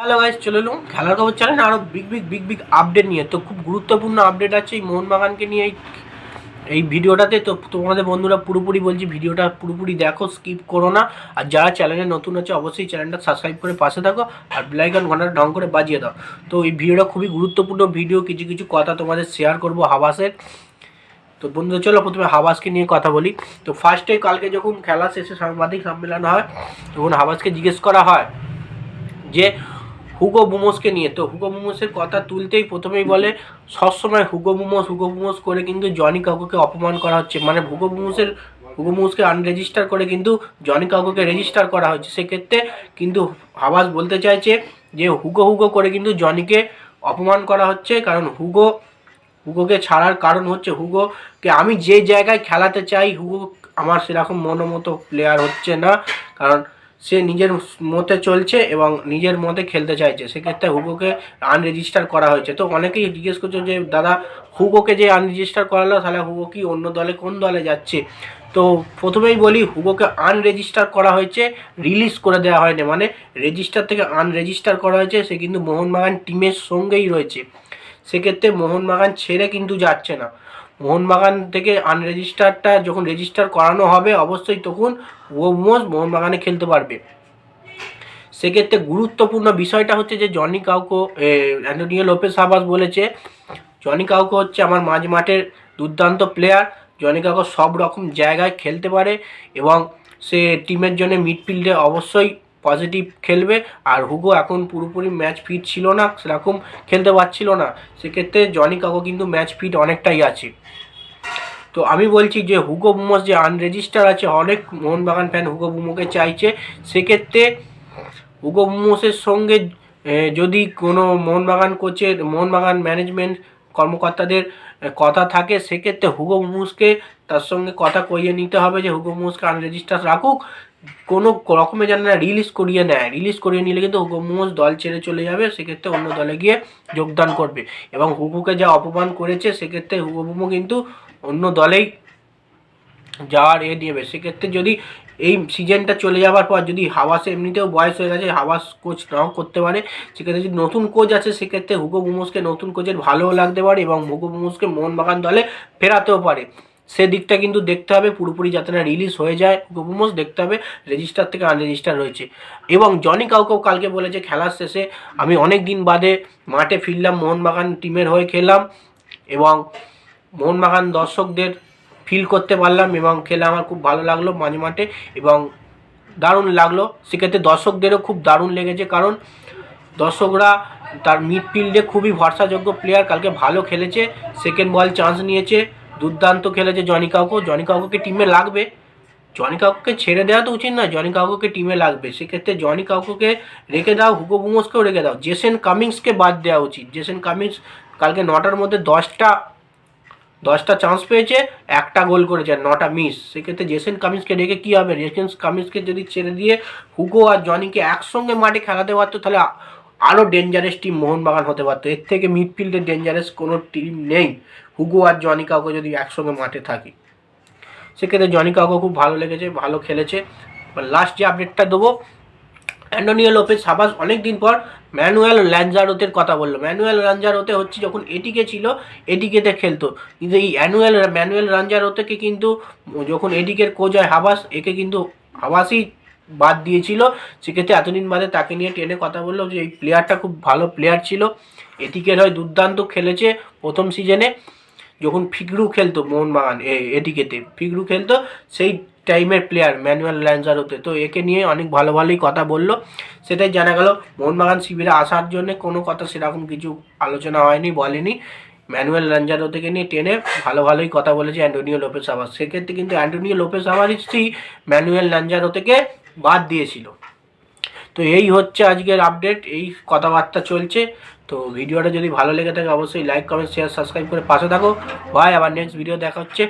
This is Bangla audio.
হ্যালো গাইস চলে এলুম। খেলার খবর চ্যানেল আরও big big big big update নিয়ে। তো খুব গুরুত্বপূর্ণ আপডেট আছে এই মোহনবাগানকে নিয়ে। এই এই ভিডিওটাতে তো তোমাদের বন্ধুরা পুরোপুরি বলছি, ভিডিওটা পুরোপুরি দেখো স্কিপ করো না। আর যারা চ্যানেলে নতুন আছে, অবশ্যই চ্যানেলটা সাবস্ক্রাইব করে পাশে থাকো আর বেলাইকন ঘণ্টা ঢং করে বাজিয়ে দাও। তো এই ভিডিওটা খুবই গুরুত্বপূর্ণ ভিডিও কিছু কিছু কথা তোমাদের শেয়ার করব হাবাসের। তো বন্ধুরা চলো প্রথমে হাবাসকে নিয়ে কথা বলি। তো ফার্স্টে কালকে যখন খেলা শেষে সাংবাদিক সম্মেলন হয়, তখন হাবাসকে জিজ্ঞেস করা হয় যে হুগো বুমোসকে নিয়ে। তো হুগো বুমোসের কথা তুলতেই প্রথমেই বলে, সবসময় হুগো বুমোস হুগো বুমোস করে কিন্তু জনি কাকুকে অপমান করা হচ্ছে। মানে হুগো বুমোসের হুগো বুমোসকে আনরেজিস্টার করে কিন্তু জনি কাকুকে রেজিস্টার করা হচ্ছে। সেক্ষেত্রে কিন্তু হাবাস বলতে চাইছে যে হুগো হুগো করে কিন্তু জনিকে অপমান করা হচ্ছে। কারণ হুগো হুগোকে ছাড়ার কারণ হচ্ছে হুগোকে আমি যে জায়গায় খেলাতে চাই হুগো আমার সেরকম মনোমতো প্লেয়ার হচ্ছে না। কারণ সে নিজের মতে চলছে এবং নিজের মতে খেলতে চাইছে। সেক্ষেত্রে হুগোকে আনরেজিস্টার করা হয়েছে। তো অনেকেই জিজ্ঞেস করছে যে, দাদা, হুগোকে যে আনরেজিস্টার করালো, তাহলে হুগো কি অন্য দলে, কোন দলে যাচ্ছে? তো প্রথমেই বলি, হুগোকে আনরেজিস্টার করা হয়েছে রিলিজ করে দেওয়া হয়নি। মানে রেজিস্টার থেকে আনরেজিস্টার করা হয়েছে, সে কিন্তু মোহনবাগান টিমের সঙ্গেই রয়েছে। সেক্ষেত্রে মোহনবাগান ছেড়ে কিন্তু যাচ্ছে না। মোহনবাগান থেকে আনরেজিস্টারটা যখন রেজিস্টার করানো হবে, অবশ্যই তখন ও মোজ মোহনবাগানে খেলতে পারবে। সেক্ষেত্রে গুরুত্বপূর্ণ বিষয়টা হচ্ছে যে, Joni Kauko Antonio Lopez Habas বলেছে, জনি কাউকো হচ্ছে আমার মাঝ মাঠের দুর্দান্ত প্লেয়ার জনি কাউকো সব রকম জায়গায় খেলতে পারে এবং সে টিমের জন্য মিডফিল্ডে অবশ্যই পজিটিভ খেলবে। আর হুগো এখন পুরোপুরি ম্যাচ ফিট ছিল না, সেরকম খেলতে পারছিল না। সেক্ষেত্রে জনি কাকো কিন্তু ম্যাচ ফিট অনেকটাই আছে। তো আমি বলছি যে হুগো বুমোস যে আনরেজিস্টার আছে, অনেক মোহনবাগান ফ্যান হুগো বুমোকে চাইছে। সেক্ষেত্রে হুগো বুমোসের সঙ্গে যদি কোনো মোহনবাগান কোচের মোহনবাগান ম্যানেজমেন্ট কর্মকর্তাদের কথা থাকে, সেক্ষেত্রে হুগো বুমোসকে তার সঙ্গে কথা কইয়ে নিতে হবে যে হুগো বুমোসকে আনরেজিস্টার রাখুক। কোনো রকমে যেন না রিলিজ করিয়ে নেয়। রিলিজ করিয়ে নিলে কিন্তু হুগো মোমোস দল ছেড়ে চলে যাবে, সেক্ষেত্রে অন্য দলে গিয়ে যোগদান করবে। এবং হুগুকে যা অপমান করেছে, সেক্ষেত্রে হুগো কিন্তু অন্য দলেই যাওয়ার এ নেবে সেক্ষেত্রে যদি এই সিজনটা চলে যাওয়ার পর যদি হাওয়াস এমনিতেও বয়স হয়ে গেছে, হাওয়াস কোচ নাও করতে পারে। সেক্ষেত্রে যদি নতুন কোচ আছে, সেক্ষেত্রে হুগো বুমোসকে নতুন কোচের ভালোও লাগতে পারে এবং হুগো বুমোসকে মোহনবাগান দলে ফেরাতেও পারে। সেদিকটা কিন্তু দেখতে হবে, পুরোপুরি যাতে না রিলিজ হয়ে যায়। গোপুমোস দেখতে হবে রেজিস্টার থেকে আনরেজিস্টার রয়েছে। এবং জনি কাউকেও কালকে বলেছে, খেলার শেষে আমি অনেক দিন বাদে মাঠে ফিরলাম, মোহনবাগান টিমের হয়ে খেললাম এবং মোহনবাগান দর্শকদের ফিল করতে পারলাম এবং খেলে আমার খুব ভালো লাগল মাঝে মাঠে এবং দারুণ লাগল। সেক্ষেত্রে দর্শকদেরও খুব দারুণ লেগেছে কারণ দর্শকরা তার মিডফিল্ডে খুবই ভরসাযোগ্য প্লেয়ার কালকে ভালো খেলেছে সেকেন্ড বল চান্স নিয়েছে। দুর্দান্ত খেলেছে জনি কাউকো। জনি কাউকোকে টিমে লাগবে। জনি কাউকোকে ছেড়ে দেওয়া তো উচিত না জনি কাউকোকে টিমে লাগবে। সেক্ষেত্রে জনি কাউকোকে রেখে দাও, হুগো বুমোসকেও রেখে দাও। জেসেন কামিংসকে বাদ দেওয়া উচিত। জেসেন কামিংস কালকে নটার মধ্যে দশটা দশটা চান্স পেয়েছে, একটা গোল করেছে আর নটা মিস সেক্ষেত্রে জেসেন কামিন্সকে রেখে কী হবে? জেসেন কামিন্সকে যদি ছেড়ে দিয়ে হুগো আর জনিকে একসঙ্গে মাঠে খেলাতে পারতো, তাহলে আরও ডেঞ্জারাস টিম মোহনবাগান হতে পারতো। এর থেকে মিডফিল্ডে ডেঞ্জারাস কোনো টিম নেই। হুগো আর জনি কাউকে যদি একসঙ্গে মাঠে থাকি। সেক্ষেত্রে জনি কাউকে খুব ভালো লেগেছে, ভালো খেলেছে। লাস্ট যে আপডেটটা দেবো, অ্যান্টোনিও লোপেজ সাবাস অনেক দিন পর ম্যানুয়াল ল্যাঞ্জারোতের কথা বলল। ম্যানুয়াল ল্যাঞ্জারোতে হচ্ছে যখন এটিকে ছিল, এটিকেতে খেলতো। কিন্তু এই অ্যানুয়াল ম্যানুয়াল ল্যাঞ্জারোতেকে কিন্তু যখন এটিকের কোচ হয় হাবাস, একে কিন্তু হাবাসই বাদ দিয়েছিল। সেক্ষেত্রে এতদিন বাদে তাকে নিয়ে টেনে কথা বলল যে এই প্লেয়ারটা খুব ভালো প্লেয়ার ছিল। এটিকের হয় দুর্দান্ত খেলেছে প্রথম সিজনে যখন ফিগরু খেলতো মোহনবাগান, এ- এটিকেতে ফিগরু খেলতো, সেই টাইমের প্লেয়ার ম্যানুয়াল ল্যান্সার হতে তো একে নিয়ে অনেক ভালো ভালোই কথা বলল। সেটাই জানা গেল, মোহনবাগান শিবিরে আসার জন্য কোনো কথা সেরকম কিছু আলোচনা হয়নি, বলেনি। ম্যানুয়াল ল্যাঞ্জারো থেকে নিয়ে টেনে ভালো ভালোই কথা বলেছে অ্যান্টোনিও লোপেস আবাস সেক্ষেত্রে কিন্তু অ্যান্টোনিও লোপেস আবারিসই ম্যানুয়াল ল্যাঞ্জারো থেকে বাদ দিয়েছিল। তো এই হচ্ছে আজকের আপডেট এই কথাবার্তা চলছে। তো ভিডিওটা যদি ভালো লেগে থাকে, অবশ্যই লাইক কমেন্ট শেয়ার সাবস্ক্রাইব করে পাশে থাকো। ভাই, আবার নেক্সট ভিডিও দেখা হচ্ছে।